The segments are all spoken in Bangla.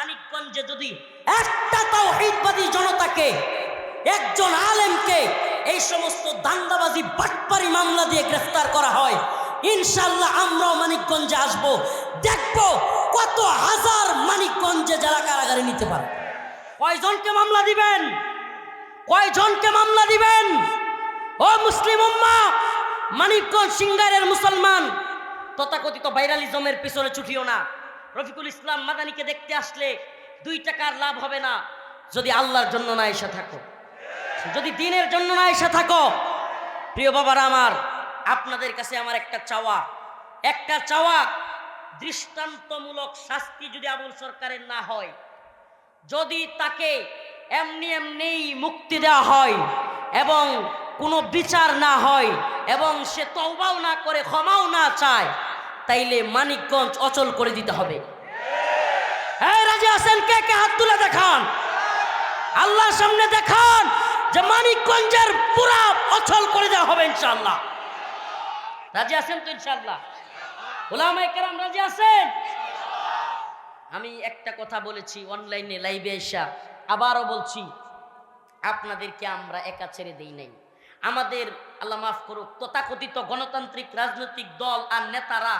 মানিকগঞ্জে যদি একটা তাওহীদবাদী জনতাকে, একজন আলেমকে এই সমস্ত দাঙ্গাবাজি, বাটপারি মামলা দিয়ে গ্রেফতার করা হয় ইনশাল্লাহ আমরাও মানিকগঞ্জে আসব। দেখব কত হাজার মানিকগঞ্জে যারা কারাগারে নিতে পারে। কয়জনকে মামলা দিবেন? কয়জনকে মামলা দিবেন? ও মুসলিম উম্মা, মানিকগঞ্জ সিঙ্গারের মুসলমান, তথাকথিত ভাইরালিজমের পিছনে ছুটিও না। রফিকুল ইসলাম মাদানিকে দেখতে আসলে দুই টাকার লাভ হবে না, যদি আল্লাহর জন্য না এসে থাকো। যদি দিনের জন্য না এসে থাকো, প্রিয় বাবারা আমার, আপনাদের কাছে আমার একটা চাওয়া। একটা চাওয়া, দৃষ্টান্তমূলক শাস্তি যদি আবুল সরকারের না হয়, যদি তাকে এমনি এমনি মুক্তি দেওয়া হয় এবং কোনো বিচার না হয় এবং সে তওবাও না করে, ক্ষমাও না চায় তাইলে মানিকগঞ্জ অচল করে দিতে হবে। হ্যাঁ রাজি আছেন? কে কে হাত তুলে দেখান? আল্লাহর সামনে দেখান যে মানিকগঞ্জের পুরা অচল করে দেওয়া হবে ইনশাআল্লাহ। রাজি আছেন তো ইনশাআল্লাহ? ওলামাই কেরাম রাজি আছেন? আমি একটা কথা বলেছি অনলাইনে, লাইভে এসা। আবারও বলছি, আপনাদেরকে আমরা একা ছেড়ে দেই নাই। আমাদের, আল্লাহ মাফ করুক, তথাকথিত গণতান্ত্রিক, রাজনৈতিক দল আর নেতারা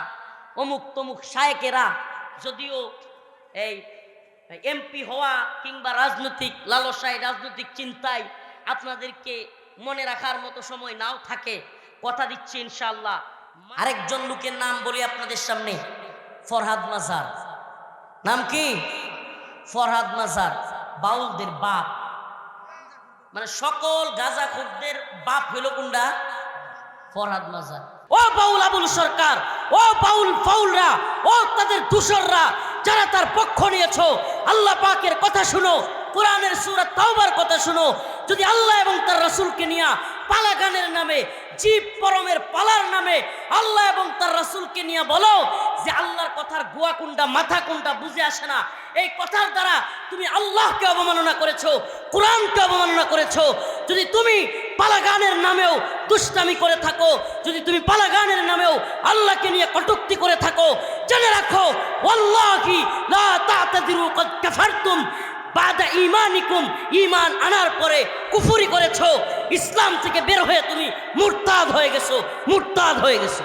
অমুক তমুক শায়েকেরা যদিও এই এমপি হওয়া কিংবা রাজনৈতিক লালসায় রাজনৈতিক চিন্তায় আপনাদেরকে মনে রাখার মতো সময় নাও থাকে, কথা দিচ্ছি ইনশাআল্লাহ। আরেকজন লোকের নাম বলি আপনাদের সামনে, ফরহাদ মাজার। নাম কি? ফরহাদ মাজার, বাউলদের বাপ। মানে সকল গাজা খুবদের বাপ হইল কোনটা? ফরহাদ মাজার। ও বাউল আবুল সরকার, ও বাউল ফাউলরা, ও তাদের দূষররা যারা তার পক্ষ নিয়েছো, আল্লাহ পাকের কথা শুনো, কোরআনের সুরা তাওবার কথা শুনো, যদি আল্লাহ এবং তার রাসূলকে নিয়ে পালা গানের নামে, জীব পরমের পালার নামে আল্লাহ এবং তার রাসূলকে নিয়ে বলো যে আল্লাহর কথার গুয়া কোনটা মাথা কোনটা বুঝে আসে না। এই কথার দ্বারা তুমি আল্লাহকে অবমাননা করেছ, কোরআনকে অবমাননা করেছ। যদি তুমি পালা গানের নামেও দুষ্টামি করে থাকো। যদি তুমি পালাগানের নামেও আল্লাহকে নিয়ে কটুক্তি করে থাকো, জেনে রাখো, ওয়াল্লাহি বাদা ইমানিকুম ইমান আনার পরে কুফুরি করেছ, ইসলাম থেকে বের হয়ে তুমি মুরতাদ হয়ে গেছো, মুরতাদ হয়ে গেছো।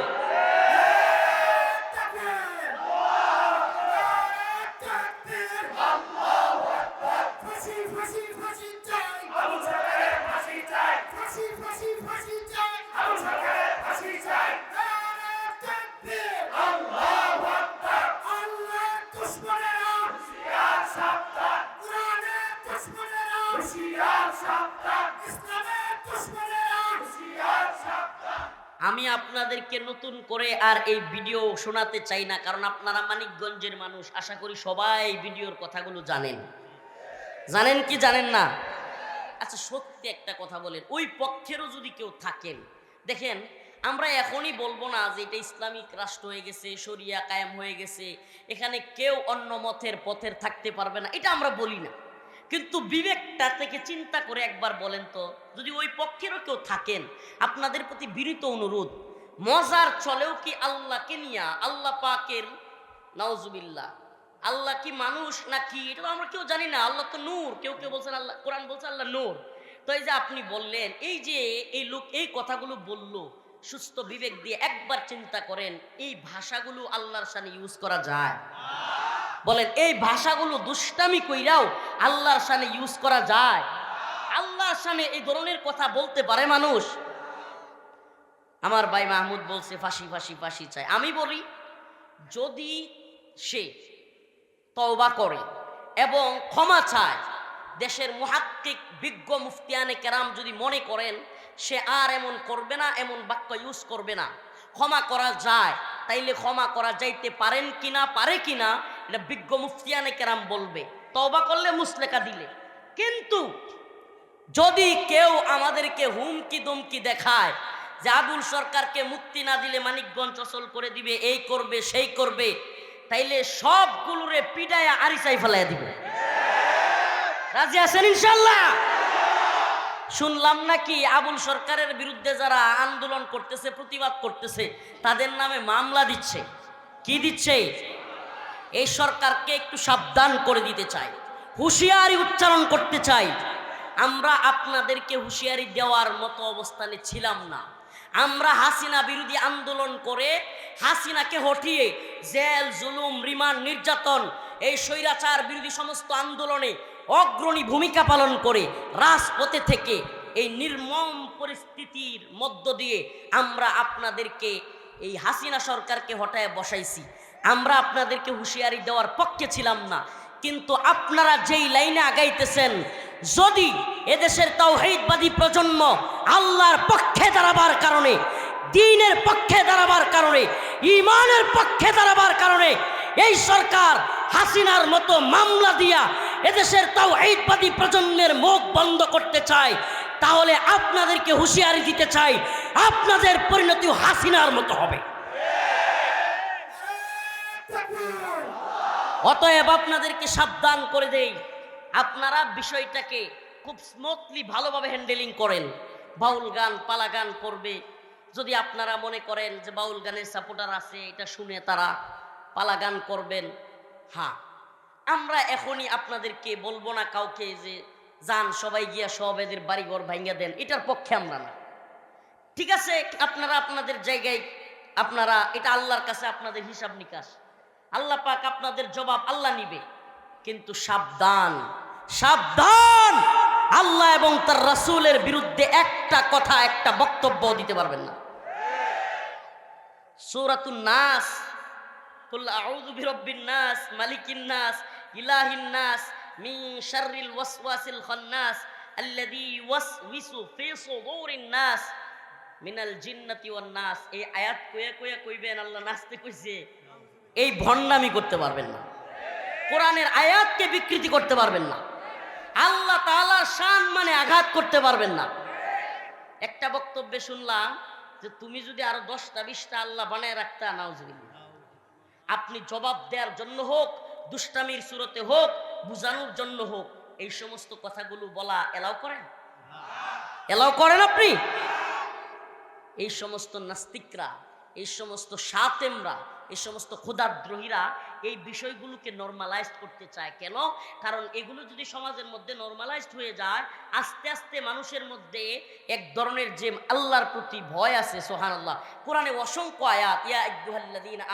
আমি আপনাদেরকে নতুন করে আর এই ভিডিও শোনাতে চাই না, কারণ আপনারা মানিকগঞ্জের মানুষ, আশা করি সবাই ভিডিওর কথাগুলো জানেন। জানেন কি জানেন না? আচ্ছা সত্যি একটা কথা বলেন, ওই পক্ষেরও যদি কেউ থাকেন, দেখেন, আমরা এখনই বলব না যে এটা ইসলামিক রাষ্ট্র হয়ে গেছে, শরিয়া কায়েম হয়ে গেছে, এখানে কেউ অন্য মতের পথের থাকতে পারবে না, এটা আমরা বলি না। কিন্তু বিবেকটা থেকে চিন্তা করে একবার বলেন তো, যদি ওই পক্ষেরও কেউ থাকেন, আপনাদের প্রতি বিনীত অনুরোধ, মজার চলেও কি আল্লাহকে নিয়া, আল্লাহ পাকের, নাউজুবিল্লাহ, আল্লাহ কি মানুষ না কি এটা আমরা কেউ জানি না, আল্লাহ তো নূর, কেউ কেউ বলছেন আল্লাহ, কোরআন বলছে আল্লাহ নূর। তো এই যে আপনি বললেন, এই যে এই লোক, এই কথাগুলো বলল, সুস্থ বিবেক দিয়ে একবার চিন্তা করেন, এই ভাষাগুলো আল্লাহর সামনে ইউজ করা যায়। বলেন, এই ভাষাগুলো দুষ্টামি কইরাও আল্লাহর সামনে ইউজ করা যায়। আল্লাহর সামনে এই ধরনের কথা বলতে পারে মানুষ। আমার ভাই মাহমুদ বলছে, ফাঁসি ফাঁসি ফাঁসি চায় আমি বলি, যদি সে তওবা করে এবং ক্ষমা চায়, দেশের মহাত্মিক বিজ্ঞ মুফতিয়ানে কেরাম যদি মনে করেন, সে আর এমন করবে না, এমন বাক্য ইউজ করবে না। ক্ষমা করা যায়, তাইলে ক্ষমা করা যাইতে পারেন কিনা, পারে কিনা এটা বিজ্ঞ মুফতিয়ানে কেরাম বলবে। তওবা করলে মুসলেকা দিলে। কিন্তু যদি কেউ আমাদেরকে হুমকি দুমকি দেখায় যে আবুল সরকারকে মুক্তি না দিলে মানিকগঞ্জ অচল করে দিবে, এই করবে, সেই করবে, তাইলে সবগুলোরে পিডায়া আরিসাই ফেলাইয়া দিবে। রাজি আছেন ইনশাল্লাহ? শুনলাম নাকি আবুল সরকারের বিরুদ্ধে যারা আন্দোলন করতেছে, প্রতিবাদ করতেছে, তাদের নামে মামলা দিচ্ছে। কি দিচ্ছে? এই সরকারকে একটু সাবধান করে দিতে চাই। হুঁশিয়ারি উচ্চারণ করতে চাই। আমরা আপনাদেরকে হুঁশিয়ারি দেওয়ার মতো অবস্থানে ছিলাম না। আমরা হাসিনা বিরোধী আন্দোলন করে হাসিনাকে হটিয়ে জেল, জুলুম, রিমান্ড, নির্যাতন, এই স্বৈরাচার বিরোধী সমস্ত আন্দোলনে অগ্রণী ভূমিকা পালন করে রাজপথে থেকে এই নির্মম পরিস্থিতির মধ্য দিয়ে আমরা আপনাদেরকে এই হাসিনা সরকারকে হটায় বসাইছি। আমরা আপনাদেরকে হুঁশিয়ারি দেওয়ার পক্ষে ছিলাম না। কিন্তু আপনারা যেই লাইনে আগাইতেছেন, যদি এদেশের তাওহীদবাদী প্রজন্ম আল্লাহর পক্ষে দাঁড়াবার কারণে, দিনের পক্ষে দাঁড়াবার কারণে ইমানের পক্ষে দাঁড়াবার কারণে এই সরকার হাসিনার মতো মামলা দিয়া এদেশের তাওহীদবাদী প্রজন্মের মুখ বন্ধ করতে চায়, তাহলে আপনাদেরকে হুঁশিয়ারি দিতে চাই, আপনাদের পরিণতি হাসিনার মতো হবে। অতএব আপনাদেরকে সাবধান করে দেই। আপনারা বিষয়টাকে খুব স্মুথলি ভালোভাবে হ্যান্ডেলিং করেন। বাউল গান, পালা গান করবে। যদি আপনারা মনে করেন যে বাউল গানের সাপোর্টার আছে, এটা শুনে তারা পালা গান করবেন হ্যাঁ। আমরা এখনই আপনাদেরকে বলব না কাউকে যে, যান, সবাই গিয়া সব এদের বাড়িঘর ভাঙ্গা দেন। এটার পক্ষে আমরা না। ঠিক আছে? আপনারা আপনাদের জায়গায়, আপনারা, এটা আল্লাহর কাছে আপনাদের হিসাব নিকাশ। আল্লাহ পাক আপনাদের জবাব আল্লাহ নিবে। কিন্তু সাবধান সাবধান! আল্লাহ এবং তার রাসূলের বিরুদ্ধে একটা কথা, একটা বক্তব্য দিতে পারবেন না। সূরাতুন নাস নাস, মালিকিন নাস, ইলাহিন নাস, মিন শাররিল ওয়াসওয়াসিল খান্নাস, আল্লাযী ইউওয়াসউইসু ফি সুদুরিন নাস, মিনাল জিন্নাতি ওয়ান নাস। এই আয়াত কয়ে কয়ে কইবেন, আল্লাহ নাচতে কইছে। এই ভণ্ডামি করতে পারবেন না। কোরআনের আয়াতকে বিকৃতি করতে পারবেন না। আল্লাহ তাআলার শান মানে আঘাত করতে পারবেন না। একটা বক্তব্যে শুনলাম যে তুমি যদি আরও দশটা, বিশটা আল্লাহ বানায় রাখতা, নাউজুবিল্লাহ। আপনি জবাব দেওয়ার জন্য হোক, দুষ্টামির সুরতে হোক, বুঝানোর জন্য হোক, এই সমস্ত কথাগুলো বলা এলাও করেন? এলাও করেন আপনি? এই সমস্ত নাস্তিকরা, এই সমস্ত সাতেমরা এই সমস্ত ক্ষুদাদ্রোহীরা এই বিষয়গুলোকে নর্মালাইজড করতে চায়। কেন? কারণ এগুলো যদি সমাজের মধ্যে নর্মালাইজড হয়ে যায়, আস্তে আস্তে মানুষের মধ্যে এক ধরনের যে আল্লাহর প্রতি ভয় আছে সোহান আল্লাহ কোরআনে অসংখ্য আয়াত, ইয়া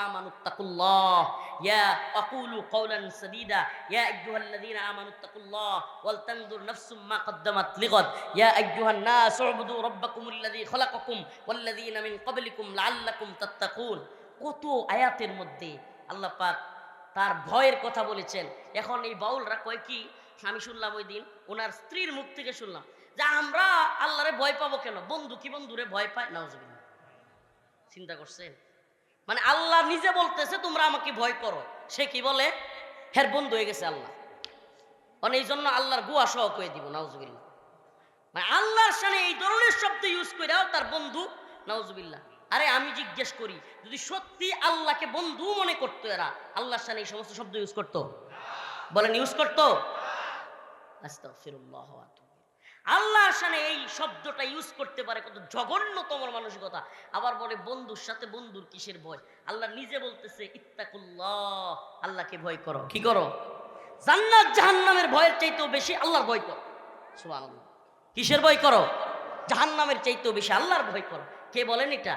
আমানুত্তাকুল্লাহ, ইয়া আকুলু ইয়া আমানুত্তাকুল্লাহ ওয়াল তানজুর নাফসুম মা কদ্দামাত ইয়া আইয়ুহান নাস উবুদু রাব্বাকুমুল্লাযী ওয়াল্লাযীনা মিন ক্বাবলিকুম লাআল্লাকুম তাত্তাকুন। কত আয়াতের মধ্যে আল্লাহ পাক তার ভয়ের কথা বলেছেন। এখন এই বাউলরা কয় কি? আমি শুনলাম ওই দিন ওনার স্ত্রীর মুখ থেকে শুনলাম যে আমরা আল্লাহরে ভয় পাবো কেন? বন্ধু কি বন্ধুরে ভয় পায়? নাউজুবিল্লাহ। চিন্তা করছেন? মানে আল্লাহ নিজে বলতেছে, তোমরা আমাকে ভয় করো। সে কি বলে? হের বন্ধু হয়ে গেছে আল্লাহ। মানে এই জন্য আল্লাহর গুয়া সহ কয়ে দিব, নাউজুবিল্লাহ। মানে আল্লাহর সামনে এই ধরনের শব্দ ইউজ করেও তার বন্ধু, নাউজুবিল্লাহ। আরে আমি জিজ্ঞেস করি, যদি সত্যি আল্লাহকে বন্ধু মনে করতো এরা, আল্লাহর সামনে এই সমস্ত শব্দ ইউজ করতো? বলেন ইউজ করতো? সামনে এই শব্দটা ইউজ করতে পারে কত জঘন্যতম মানসিকতা। আবার বলে, বন্ধুর সাথে বন্ধুর কিসের ভয়? আল্লাহ নিজে বলতেছে, ইত্তাকুল্লাহ, আল্লাহকে ভয় করো। কি করো? জান্নাত জাহান্নামের ভয়ের চাইতেও বেশি আল্লাহর ভয় করো। সুবহানাল্লাহ। কিসের ভয় করো? জাহান্নামের চাইতেও বেশি আল্লাহর ভয় করো। কে বলেন এটা?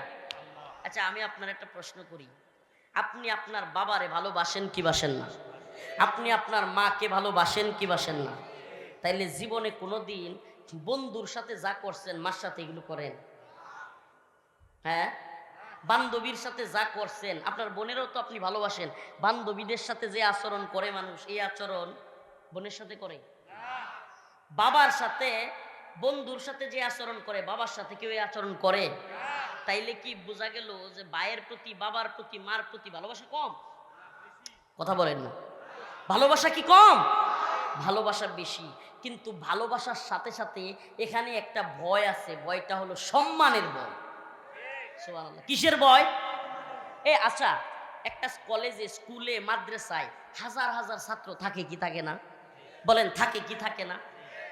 আচ্ছা আমি আপনার একটা প্রশ্ন করি। আপনি আপনার বাবারে ভালোবাসেন কি বাসেন না? আপনি আপনার মাকে ভালোবাসেন কি বাসেন না? তাইলে জীবনে কোনো দিন বন্ধুর সাথে যা করছেন, মার সাথে এগুলো করেন। হ্যাঁ? বান্ধবীর সাথে যা করছেন, আপনার বোনেরও তো আপনি ভালোবাসেন। বান্ধবীদের সাথে যে আচরণ করে মানুষ, এই আচরণ বোনের সাথে করে? বাবার সাথে, বন্ধুর সাথে যে আচরণ করে, বাবার সাথে কেউ এই আচরণ করে? তাইলে কি বোঝা গেল যে ভাইয়ের প্রতি, বাবার প্রতি, মার প্রতি ভালোবাসা কম? কথা বলেন না। ভালোবাসা কি কম? ভালোবাসা বেশি। কিন্তু ভালোবাসার সাথে সাথে এখানে একটা ভয় আছে। ভয়টা হলো সম্মানের ভয়। কিসের ভয়? এ আচ্ছা একটা কলেজে, স্কুলে, মাদ্রাসায় হাজার হাজার ছাত্র থাকে কি থাকে না? বলেন, থাকে কি থাকে না?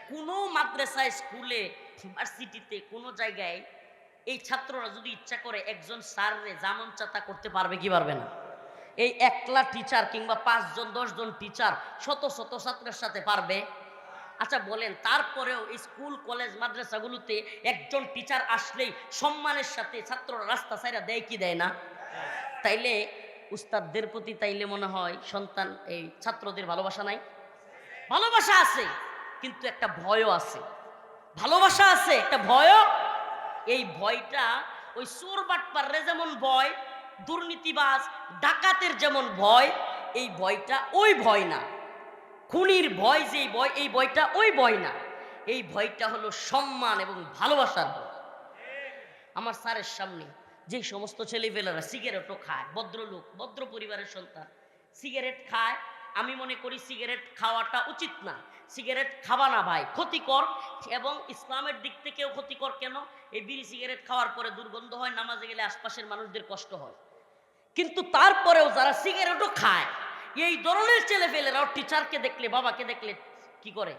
কোনো মাদ্রাসায়, স্কুলে ইউনিভার্সিটিতে কোনো জায়গায় এই ছাত্ররা যদি ইচ্ছা করে একজন স্যাররে জামন চাতা করতে পারবে, কি পারবে না? এই একলা টিচার কিংবা পাঁচজন, দশজন টিচার শত শত ছাত্রের সাথে পারবে? আচ্ছা বলেন, তারপরেও স্কুল, কলেজ, মাদ্রাসাগুলোতে একজন টিচার আসলেই সম্মানের সাথে ছাত্ররা রাস্তা ছাইরা দেয় কি দেয় না? তাইলে উস্তাদদের প্রতি তাইলে মনে হয় সন্তান, এই ছাত্রদের ভালোবাসা নাই? ভালোবাসা আছে, কিন্তু একটা ভয়ও আছে। ভালোবাসা আছে, একটা ভয়ও এই ভয়টা ওই চোর বাটপাররে যেমন ভয়, দুর্নীতিবাজ, ডাকাতের যেমন ভয়, এই ভয়টা ওই ভয় না। খুনির ভয় যে ভয়, এই ভয়টা ওই ভয় না। এই ভয়টা হলো সম্মান এবং ভালোবাসার ভয়। আমার স্যারের সামনে যে সমস্ত ছেলেপেলেরা সিগারেটও খায়, ভদ্রলোক, ভদ্র পরিবারের সন্তান সিগারেট খায় আমি মনে করি সিগারেট খাওয়াটা উচিত না। সিগারেট খাবা না ভাই, ক্ষতিকর এবং ইসলামের দিক থেকেও ক্ষতিকর কেন? এই বিড়ি সিগারেট খাওয়ার পরে দুর্গন্ধ হয়, নামাজে গেলে আশপাশের মানুষদের কষ্ট হয়। কিন্তু তারপরেও যারা সিগারেটও খায়, এই ধরনের ছেলে ফেলেরাও টিচারকে দেখলে, বাবাকে দেখলে কি করে?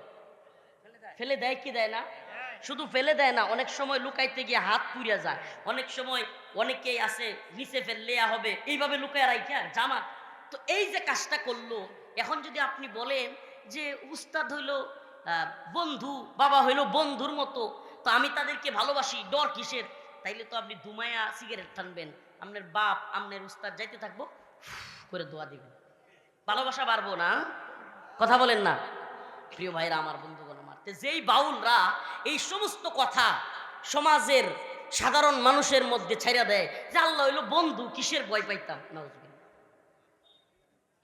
ফেলে দেয় কি দেয় না? শুধু ফেলে দেয় না, অনেক সময় লুকাইতে গিয়ে হাত পুড়িয়া যায়। অনেক সময় অনেকেই আছে, নিচে ফেললে হবে, এইভাবে লুকায় রাইখা জামা তো এই যে কাজটা করল এখন যদি আপনি বলেন যে উস্তাদ হইল বন্ধু, বাবা হইল বন্ধুর মতো, তো আমি তাদেরকে ভালোবাসি, ডর কিসের? তাইলে তো আপনি দুমায়া সিগারেট টানবেন, আপনার বাপ, আপনার উস্তাদ যাইতে থাকব করে দোয়া দিবেন। ভালোবাসা বাড়বো না, কথা বলেন না। প্রিয় ভাইরা, আমার বন্ধুগণ, আমার। যেই বাউলরা এই সমস্ত কথা সমাজের সাধারণ মানুষের মধ্যে ছাইরা দেয়, যে আল্লাহ হইল বন্ধু, কিসের ভয় পাইতাম? নাউজুবিল্লাহ।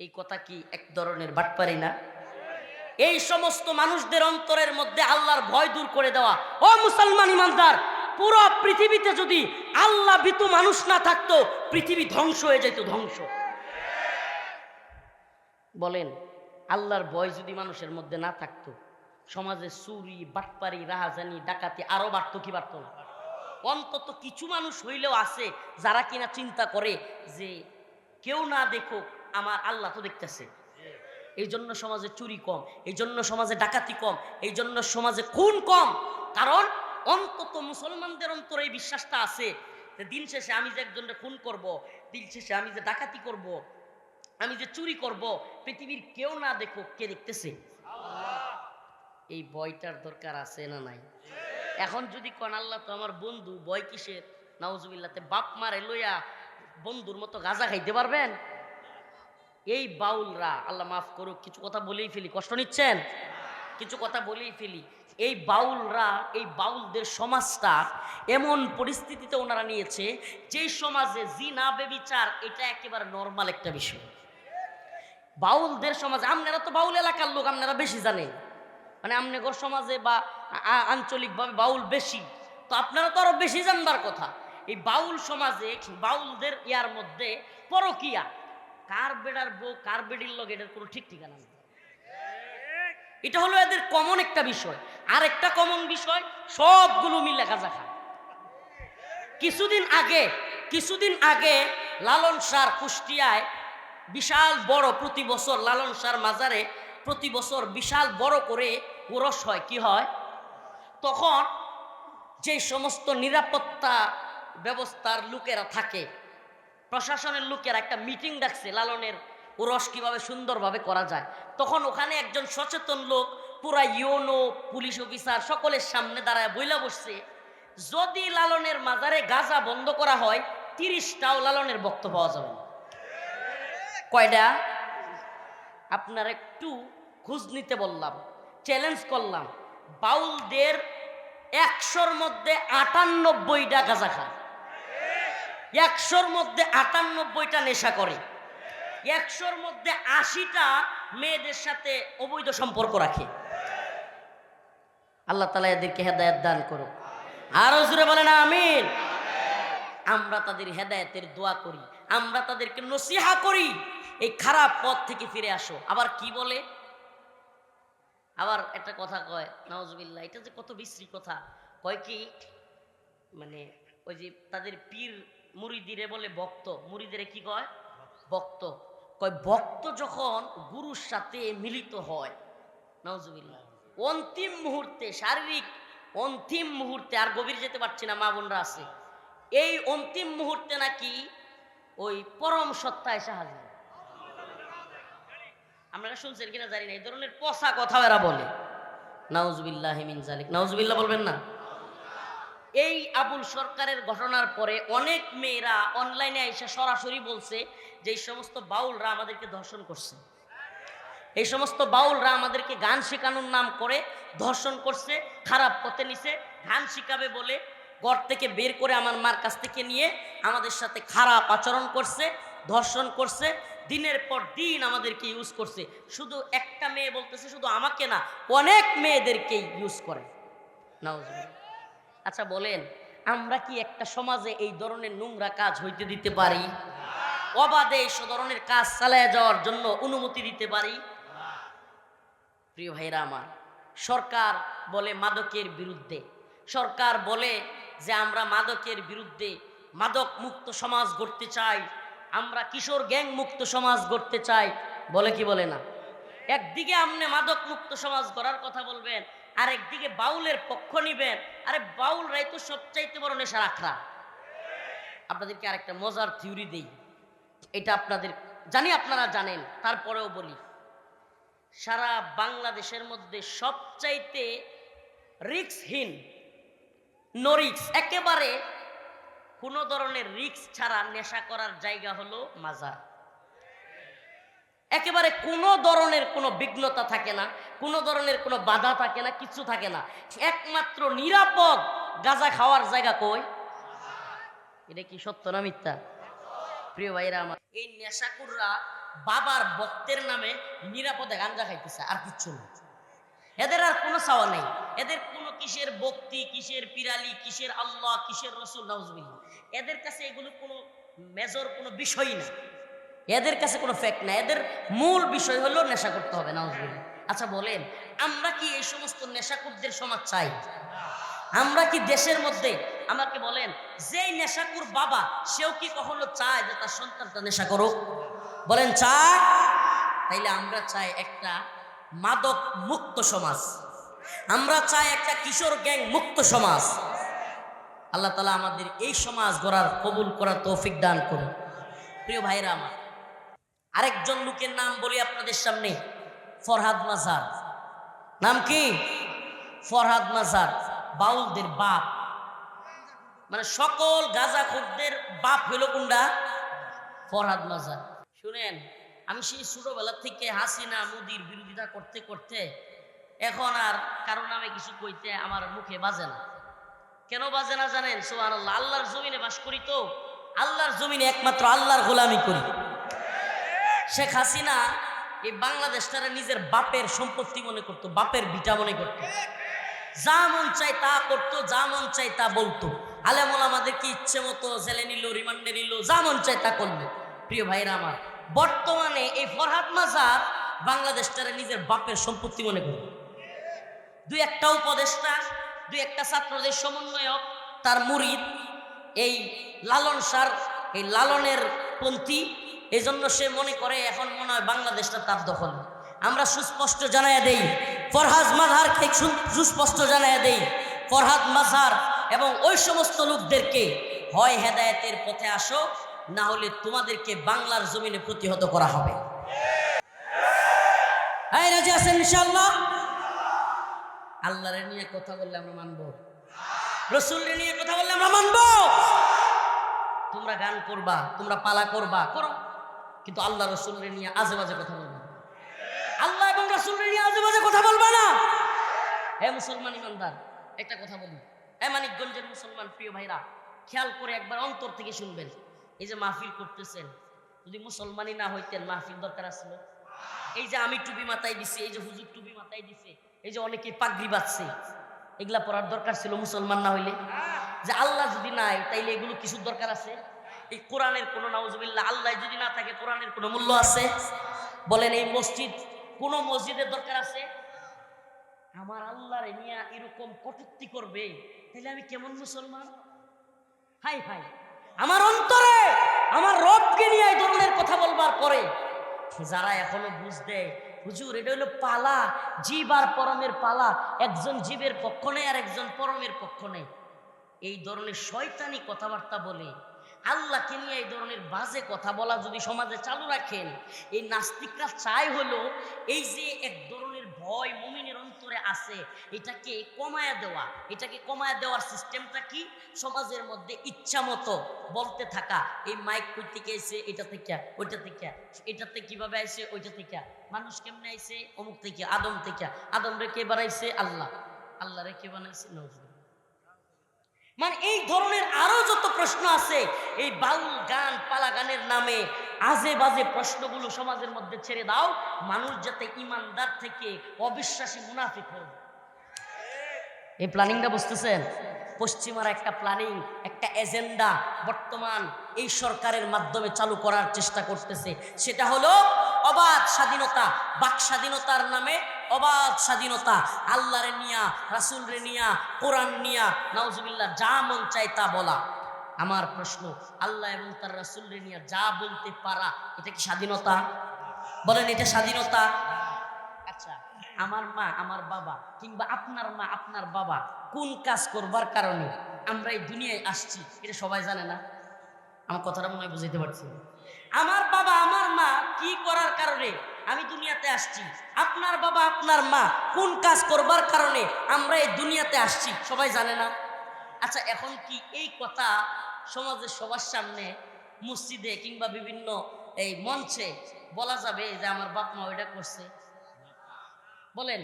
এই কথা কি এক ধরনের বাটপারি না? এই সমস্ত মানুষদের অন্তরের মধ্যে আল্লাহর ভয় দূর করে দেওয়া। ও মুসলমান ইমানদার, পুরো পৃথিবীতে যদি আল্লাহ ভীতু মানুষ না থাকতো, পৃথিবী ধ্বংস হয়ে যেত, ধ্বংস। বলেন, আল্লাহর ভয় যদি মানুষের মধ্যে না থাকতো, সমাজে চুরি, বাটপারি, রাহাজানি, ডাকাতি আরও বাড়তো, কি বাড়তো না? অন্তত কিছু মানুষ হইলেও আছে যারা কিনা চিন্তা করে যে কেউ না দেখুক আমার আল্লাহ তো দেখতেছে। এই জন্য সমাজে চুরি কম এই জন্য সমাজে ডাকাতি কম এই জন্য সমাজে খুন কম। কারণ অন্তত মুসলমানদের অন্তরে এই বিশ্বাসটা আছে যে দিন শেষে আমি যে একজনকে খুন করব, দিন শেষে আমি যে ডাকাতি করব, আমি যে চুরি করব, পৃথিবীর কেউ না দেখো কে দেখতেছে? এই বয়টার দরকার আছে না নাই? এখন যদি কন, আল্লাহ তো আমার বন্ধু বয় কিসের? নাউজুবিল্লাতে বাপ মারে লইয়া বন্ধুর মতো গাঁজা খাইতে পারবেন? এই বাউলরা, আল্লাহ মাফ করুক, কিছু কথা বলেই ফেলি, কষ্ট নিচ্ছেন? কিছু কথা বলেই ফেলি। এই বাউলরা, এই বাউলদের সমাজটা এমন পরিস্থিতিতে ওনারা নিয়েছে, যে সমাজে জি জিনা বেবিচার, এটা একেবারে নর্মাল একটা বিষয়। বাউলদের সমাজে, আপনারা তো বাউল এলাকার লোক, আপনারা বেশি জানেন। মানে আমনেগর সমাজে বা আঞ্চলিকভাবে বাউল বেশি, তো আপনারা তো আরও বেশি জানবার কথা। এই বাউল সমাজে, বাউলদের ইয়ার মধ্যে পরকিয়া কার বেড়ার বউ, কার বেডির লোক এটার কোনো ঠিক ঠিকানা নেই। এটা হলো এদের কমন একটা বিষয়। আর একটা কমন বিষয়, সবগুলো মিলে গাঁজা খায়। কিছুদিন আগে কিছুদিন আগে লালন সার কুষ্টিয়ায় বিশাল বড় প্রতি বছর লালন সার মাজারে প্রতি বছর বিশাল বড় করে ওরস হয়। কি হয়? তখন যে সমস্ত নিরাপত্তা ব্যবস্থার লোকেরা থাকে প্রশাসনের লোকের একটা মিটিং ডাকছে, লালনের ওরস কীভাবে সুন্দরভাবে করা যায়। তখন ওখানে একজন সচেতন লোক, পুরা ইউনো, পুলিশ অফিসার সকলের সামনে দাঁড়ায় বইলা বসছে, যদি লালনের মাজারে গাজা বন্ধ করা হয়, তিরিশটাও লালনের বক্ত পাওয়া যাবে কয়টা আপনার একটু খোঁজ নিতে বললাম চ্যালেঞ্জ করলাম, বাউলদের একশোর মধ্যে আটানব্বইটা গাঁজা খায়। একশোর মধ্যে আটানব্বইটা নেশা করে। একশোর মধ্যে আশিটা মেয়েদের সাথে অবৈধ সম্পর্ক রাখে। আল্লাহ তালা এদেরকে হেদায়ত দান করো আরও জুড়ে বলেন, আমিন। আমরা তাদের হেদায়েতের দোয়া করি, আমরা তাদেরকে নসিহা করি, এই খারাপ পথ থেকে ফিরে আসো। আবার কি বলে? আবার একটা কথা কয় নওয়াজবিল্লাহ এটা যে কত বিশ্রী কথা। কয় কি? মানে ওই যে তাদের পীর মুরিদিরে বলে ভক্ত। মুড়িদিরে কি কয়? ভক্ত। কয়, ভক্ত যখন গুরুর সাথে মিলিত হয় নওয়াজবিল্লাহ অন্তিম মুহূর্তে, শারীরিক অন্তিম মুহূর্তে আর গভীর যেতে পারছি না, মা বোনরা আছে, এই অন্তিম মুহূর্তে নাকি ওই পরম সত্তা এসে হাজির। আপনারা শুনছেন কিনা জানি না, এই ধরনের পচা কথা এরা বলে। নাউজুবিল্লাহ মিন জালিক নাউজুবিল্লাহ বলবেন না? এই আবুল সরকারের ঘটনার পরে অনেক মেয়েরা অনলাইনে এসে সরাসরি বলছে যে, এই সমস্ত বাউলরা আমাদেরকে ধর্ষণ করছে। এই সমস্ত বাউলরা আমাদেরকে গান শেখানোর নাম করে ধর্ষণ করছে, খারাপ পথে নিছে, গান শিখাবে বলে ঘর থেকে বের করে আমার মার কাছ থেকে নিয়ে আমাদের সাথে খারাপ আচরণ করছে, ধর্ষণ করছে, দিনের পর দিন আমাদেরকে ইউজ করছে। শুধু একটা মেয়ে বলতেছে, শুধু আমাকে না, অনেক মেয়েদেরকে ইউজ করে। নাউজুবিল্লাহ। আচ্ছা বলেন, আমরা কি একটা সমাজে এই ধরনের নোংরা কাজ হইতে দিতে পারি? অবাধে এই ধরনের কাজ চালিয়ে যাওয়ার জন্য অনুমতি দিতে পারি? প্রিয় ভাইরা আমার, সরকার বলে মাদকের বিরুদ্ধে। সরকার বলে যে আমরা মাদকের বিরুদ্ধে মাদক মুক্ত সমাজ গড়তে চাই, আমরা কিশোর গ্যাং মুক্ত সমাজ গড়তে চাই। বলে কি বলে না? একদিকে আপনি মাদক মুক্ত সমাজ গড়ার কথা বলবেন আর একদিকে বাউলের পক্ষ নিবেন। আরে বাউলরাই তো সবচাইতে বড় নেশার আখড়া। আপনাদেরকে আরেকটা মজার থিওরি দেই। এটা আপনাদের, জানি আপনারা জানেন, তারপরেও বলি। সারা বাংলাদেশের মধ্যে সবচাইতে রিক্সহীন নো রিক্স একেবারে কোনো ধরনের রিক্স ছাড়া নেশা করার জায়গা হলো মাজার। একেবারে কোনো ধরনের কোনো বিঘ্নতা থাকে না, কোনো ধরনের কোনো বাধা থাকে না, কিছু থাকে না। একমাত্র নিরাপদ গাঁজা খাওয়ার জায়গা কই? এটা কি সত্য না মিথ্যা? প্রিয় ভাইরা আমার, এই নেশাকুররা বাবার ভক্তের নামে নিরাপদে গাঞ্জা খাইতেছে, আর কিচ্ছু না। এদের আর কোনো চাওয়া নেই। এদের কোনো কিসের বক্তি কিসের পিরালি, কিসের আল্লাহ, কিসের রসুল নাউজবিল্লা এদের কাছে এগুলো কোনো মেজর কোনো বিষয় না এদের কাছে কোনো ফ্যাক্ট না এদের মূল বিষয় হলো নেশা করতে হবে নাউজবিল্লা আচ্ছা বলেন, আমরা কি এই সমস্ত নেশাকুরদের সমাজ চাই? আমরা কি দেশের মধ্যে, আমাকে বলেন, যেই নেশাকুর বাবা, সেও কি কখনো চায় যে তার সন্তানটা নেশা করুক? বলেন, চায়। তাইলে আমরা চাই একটা মাদক মুক্ত সমাজ। আমরা চাই একটা কিশোর গ্যাং মুক্ত সমাজ। আল্লাহ তালা আমাদের এই সমাজ গড়ার, কবুল করার তৌফিক দান করুন। প্রিয় ভাইরা আমার আরেকজন লোকের নাম বলি আপনাদের সামনে, ফরহাদ মাজার। নাম কি? ফরহাদ মাজার, বাউলদের বাপ। মানে সকল গাজাখোরদের বাপ হইল কোনটা? ফরহাদ মাজার। শুনেন, আমি সেই ছোটবেলা থেকে হাসিনা মুদির বিরোধিতা করতে করতে এখন আর কারও নামে কিছু কইতে আমার মুখে বাজে না। কেন বাজে না জানেন? সোহান আল্লাহ আল্লাহর জমিনে বাস করি তো। আল্লাহর জমিনে একমাত্র আল্লাহর গোলামি করি। শেখ হাসিনা এই বাংলাদেশটারে নিজের বাপের সম্পত্তি মনে করতো, বাপের ভিটা মনে করতো। যা মন চাই তা করতো, যা মন চাই তা বলতো। আলেমুল আমাদেরকে ইচ্ছে মতো জেলে নিল, রিমান্ডে নিল, যা মন চাই তা করল প্রিয় ভাইরা আমার, বর্তমানে এই ফরহাদ মাজার বাংলাদেশটারে নিজের বাপের সম্পত্তি মনে করে দুই একটা উপদেষ্টা, দুই একটা ছাত্রদের সমন্বয়ক, তার মুরিদ, এই লালন সার, এই লালনের পন্থী এই জন্য সে মনে করে, এখন মনে হয় বাংলাদেশটা তার দখল। আমরা সুস্পষ্ট জানাইয়া দেই, ফরহাদ মাঝারকে সু- সুস্পষ্ট জানাইয়া দেই, ফরহাদ মাঝার এবং ওই সমস্ত লোকদেরকে হয় হেদায়েতের পথে আসো, না হলে তোমাদেরকে বাংলার জমিনে প্রতিহত করা হবে। হ্যাঁ নিয়ে কথা বললে আমরা মানবো। রসুলের নিয়ে কথা বললে আমরা মানবো। তোমরা গান করবা, তোমরা পালা করবা, করো। কিন্তু আল্লাহ রসুলের নিয়ে আজে বাজে কথা বলবা। আল্লাহ এবং রসুলের নিয়ে আজে বাজে কথা বলবা না। হে মুসলমান ইমানদার, একটা কথা বলি। হে মানিকগঞ্জের মুসলমান প্রিয় ভাইরা, খেয়াল করে একবার অন্তর থেকে শুনবেন। এই যে মাহফিল করতেছেন, যদি মুসলমানই না হইতেন মাহফিল দরকার আসলো এই যে আমি টুপি মাথায় দিছি, এই যে হুজুর টুপি মাথায় দিছে, এই যে অনেকে পাগড়ি বাঁধছে, এগুলা পড়ার দরকার ছিল মুসলমান না হইলে? যে আল্লাহ যদি নাই, তাইলে এগুলো কিছুর দরকার আছে? এই কোরআনের কোনো নাউজুবিল্লাহ, আল্লাহ যদি না থাকে, কোরআনের কোনো মূল্য আছে? বলেন এই মসজিদ, কোন মসজিদের দরকার আছে? আমার আল্লাহর নিয়ে এরকম কটুক্তি করবে, তাহলে আমি কেমন মুসলমান? হাই হাই, আমার অন্তরে, আমার রবকে নিয়ে এই ধরনের কথা বলবার পরে, যারা এখনও বুঝ দেয়, হুজুর, এটা হলো পালা, জীব আর পরমের পালা, একজন জীবের পক্ষ নেই আর একজন পরমের পক্ষ নেই। এই ধরনের শয়তানি কথাবার্তা বলে আল্লাহকে নিয়ে এই ধরনের বাজে কথা বলা যদি সমাজে চালু রাখেন, এই নাস্তিকরা চাই হলো এই যে এক ধরনের ভয় মুমিনের অন্তরে আছে, এটাকে কমায়া দেওয়া। এটাকে কমায়া দেওয়ার সিস্টেমটা কি? সমাজের মধ্যে ইচ্ছা মতো বলতে থাকা। এই মাইক কই থেকে এসে এটা থেকে, ওইটা থেকে। এটাতে কীভাবে আইছে? ওইটা থেকে। মানুষ কেমনে আইসে অমুক থেকে, আদম থেকে। আদম রে কে বানাইছে? আল্লাহ। আল্লাহ রে কে বানাইছে? নজরুল মানে এই ধরনের আরও যত প্রশ্ন আছে, এই বাউল গান পালা গানের নামে আজে বাজে প্রশ্নগুলো সমাজের মধ্যে ছেড়ে দাও, মানুষ যাতে ইমানদার থেকে অবিশ্বাসী মুনাফিক হয় এই প্ল্যানিংটা বুঝতেছেন? পশ্চিমার একটা প্ল্যানিং, একটা এজেন্ডা বর্তমান এই সরকারের মাধ্যমে চালু করার চেষ্টা করতেছে। সেটা হলো অবাধ স্বাধীনতা, বাক স্বাধীনতার নামে অবাধ স্বাধীনতা। আল্লাহরে নিয়া রাসুল রে নিয়া, কোরআন নিয়া, নাউজুবিল্লাহ, যা মন চায় তা বলা। আমার প্রশ্ন, আল্লাহ এবং তার রাসুল রে নিয়া যা বলতে পারা, এটা কি স্বাধীনতা? বলেন, এটা স্বাধীনতা? আচ্ছা আমার মা, আমার বাবা কিংবা আপনার মা, আপনার বাবা কোন কাজ করবার কারণে আমরা এই দুনিয়ায় আসছি, এটা সবাই জানে না? আমার কথাটা মনে হয় বুঝাইতে পারছি। আমার বাবা, আমার মা কি করার কারণে আমি দুনিয়াতে আসছি? আপনার বাবা, আপনার মা কোন কাজ করবার কারণে আমরা এই দুনিয়াতে আসছি? সবাই জানে না? আচ্ছা এখন কি এই কথা সমাজের সবার সামনে, মসজিদে কিংবা বিভিন্ন এই মঞ্চে বলা যাবে যে আমার বাপ মা ওইটা করছে? বলেন।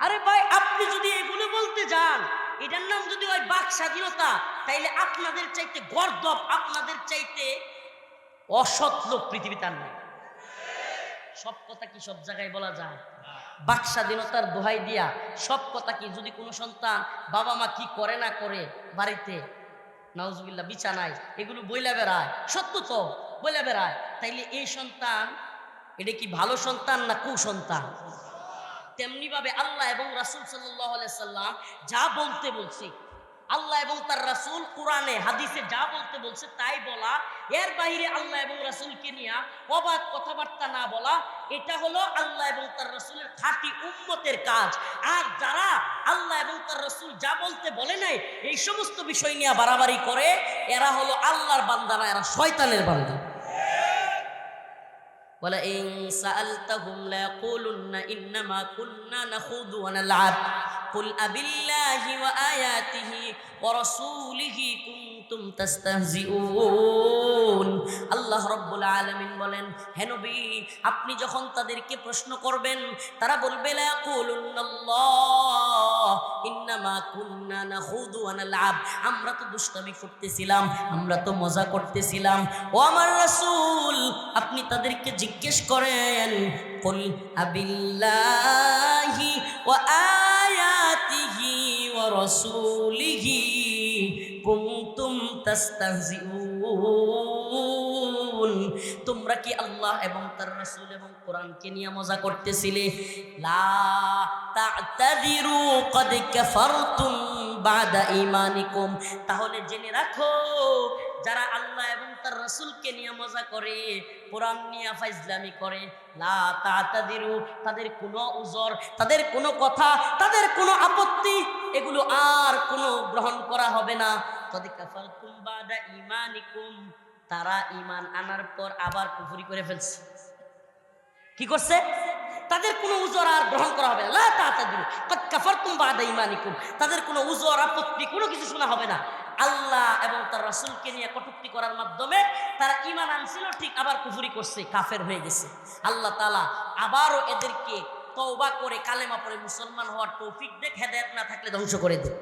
আরে ভাই, আপনি যদি এগুলো বলতে যান, এটার নাম যদি হয় বাক স্বাধীনতা, তাইলে আপনাদের চাইতে গর্দব আপনাদের চাইতে অসৎ লোক পৃথিবীতে আর নাই। সব কথা কি সব জায়গায় বলা যায়? বাক স্বাধীনতার দোহাই দিয়া সব কথা কি যদি কোনো সন্তান বাবা মা কি করে না করে বাড়িতে? নাউজুবিল্লাহ, বিছানায়। এগুলো বইলা বেড়ায়। সত্য তো, বইলা বেড়ায়। তাইলে এই সন্তান, এটা কি ভালো সন্তান না কুসন্তান? তেমনি ভাবে আল্লাহ এবং রাসুল সাল্লাহ সাল্লাম যা বলতে বলছে আল্লাহ এবং তার রাসুল কোরআনে, হাদিসে যা বলতে বলছে তাই বলা। এর বাহিরে আল্লাহ এবং রাসুলকে নিয়ে অবাধ কথাবার্তা না বলা, এটা হলো আল্লাহ এবং তার রাসুলের খাঁটি উম্মতের কাজ। আর যারা আল্লাহ এবং তার রাসুল যা বলতে বলে নাই, এই সমস্ত বিষয় নিয়ে বাড়াবাড়ি করে, এরা হলো আল্লাহর বান্দারা, এরা শয়তানের বান্দা। বলে ইনসা আলতাহুম লা ইন্নামা কুন্না নাখুদু আনা নালআব। قل أبالله وآياته ورسوله كنتم تستهزئون আল্লাহ রব্বুল আলামিন বলেন হে নবী আপনি যখন তাদেরকে প্রশ্ন করবেন তারা বলবে লা ইয়াকুলুন্নাল্লাহ ইন্নামা কুন্না নাখুদু ওয়া নালআব আমরা তো দুষ্টামি করতেছিলাম আমরা তো মজা করতেছিলাম ও আমার রাসূল আপনি তাদেরকে জিজ্ঞেস করেন কুল আবিল্লাহি ওয়া আয়াতিহি ওয়া كنتم تستهزئون তোমরা কি আল্লাহ এবং তার রাসূল এবং কোরআনকে নিয়ে মজা করতেছিলে? লা তা'তাযিরু কদ কাফারতুম বাদা ঈমানিকুম। তাহলে জেনে রাখো যারা আল্লাহ এবং তার রসুলকে নিয়ে মজা করে, কোরআন নিয়ে ফাইজলামি করে, লা তাদের কোনো উজর, তাদের কোনো কথা, তাদের কোনো আপত্তি, এগুলো আর কোনো গ্রহণ করা হবে না। কদ কাফারতুম বাদা ঈমানিকুম, তারা ঈমান আনার পর আবার কুফরি করে ফেলছে। কি করছে? তাদের কোনো উজর আর গ্রহণ করা হবে না। লা তাতাদিরু, কদ কাফারতুম বাদা ঈমানিকুম, তাদের কোনো উজর, আপত্তি, কোনো কিছু শোনা হবে না। আল্লাহ এবং তার রাসুলকে নিয়ে কটুক্তি করার মাধ্যমে তারা ইমান আনছিল, ঠিক আবার কুফুরি করছে, কাফের হয়ে গেছে। আল্লাহ তালা আবারও এদেরকে তওবা করে, কালেমা পরে মুসলমান হওয়ার তৌফিক দেখ, হেদায়ত না থাকলে ধ্বংস করে দেয়